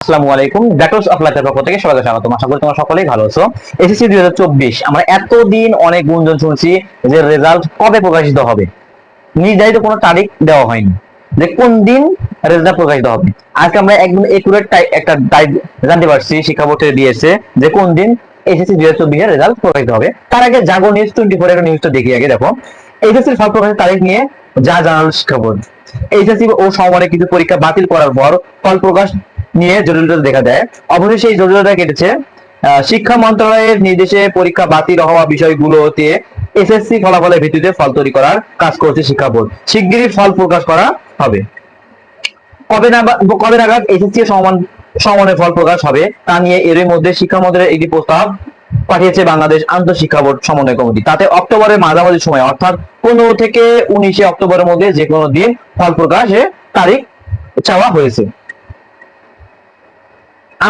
আসসালামু আলাইকুম অফ লাইফের পক্ষ থেকে সবাইকে স্বাগতম আশা করি সকলেই ভালো আছো। এসএসসি দুই হাজার চব্বিশ, আমরা এতদিন অনেক গুঞ্জন শুনছি যে রেজাল্ট কবে প্রকাশিত হবে। নির্ধারিত কোনো তারিখ দেওয়া হয়নি। যে কোন দিন রেজাল্ট প্রকাশিত হবে। আজকে আমরা একদম একুরেট একটা জানতে পারছি শিক্ষা দিয়েছে যে কোন দিন এসএসসি দুই হাজার চব্বিশের রেজাল্ট প্রকাশিত হবে। তার আগে জাগো নিউজ টোয়েন্টি ফোর একটা নিউজটা দেখি আগে, দেখো। প্রকাশের তারিখ নিয়ে যা জানালো শিক্ষা বোর্ড এইচএসসি ও কিছু পরীক্ষা বাতিল করার পর ফল প্রকাশ নিয়ে জটিলতা দেখা দেয়। অবশেষে এই জটিলতা কেটেছে শিক্ষা মন্ত্রণালয়ের নির্দেশে পরীক্ষা বাতিল হওয়া বিষয়গুলোতে এসএসসি ফলাফলের ভিত্তিতে ফল তৈরি করার কাজ করছে শিক্ষা বোর্ড। শিগগিরই ফল প্রকাশ করা হবে। কবে নাগাদ কবে নাগাদ এসএসসি সমান সমানের ফল প্রকাশ হবে তা নিয়ে এরই মধ্যে শিক্ষা মন্ত্রণালয়ের একটি প্রস্তাব পাঠিয়েছে বাংলাদেশ আন্তঃশিক্ষা বোর্ড সমন্বয় কমিটি। তাতে অক্টোবরের মাঝামাঝি সময়, অর্থাৎ পনেরো থেকে উনিশে অক্টোবরের মধ্যে যে কোনো দিন ফল প্রকাশে তারিখ চাওয়া হয়েছে।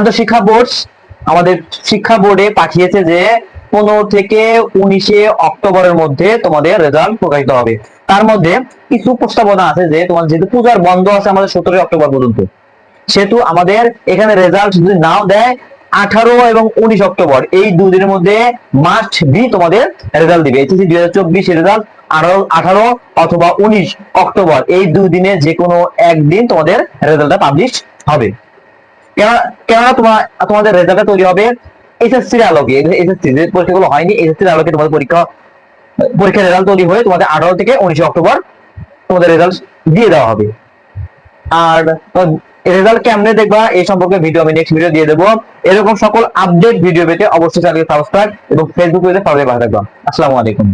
আন্তঃশিক্ষা বোর্ড, আমাদের শিক্ষা বোর্ডে পাঠিয়েছে যে পনেরো থেকে উনিশে অক্টোবরের মধ্যে তোমাদের রেজাল্ট প্রকাশিত হবে। তার মধ্যে কিছু প্রস্তাবনা আছে যে তোমার যেহেতু পূজার বন্ধ আছে আমাদের সতেরোই অক্টোবর পর্যন্ত, সেহেতু আমাদের এখানে রেজাল্ট যদি নাও দেয় আঠারো এবং উনিশ অক্টোবর, এই দুদিনের মধ্যে মাস্ট বি তোমাদের রেজাল্ট দিবে। এইচএসসি দুই হাজার চব্বিশ রেজাল্ট আঠারো আঠারো অথবা উনিশ অক্টোবর, এই দুই দিনে যে কোনো একদিন তোমাদের রেজাল্টটা পাবলিশ হবে। কেননা তোমার তোমাদের তৈরি হবে আলোকে। এসএসসি যে পরীক্ষাগুলো হয়নি আলোকে তোমাদের পরীক্ষা, পরীক্ষার রেজাল্ট তৈরি হয়ে তোমাদের আঠারো থেকে উনিশে অক্টোবর তোমাদের রেজাল্ট দিয়ে দেওয়া হবে। আর রেজাল্ট কেমনে দেখবা এই সম্পর্কে ভিডিও আমি নেক্সট ভিডিও দিয়ে দেবো। এরকম সকল আপডেট ভিডিও পেতে অবশ্যই চ্যানেলকে সাবস্ক্রাইব এবং ফেসবুক পেজে ফলো থাকবা। আসসালামু আলাইকুম।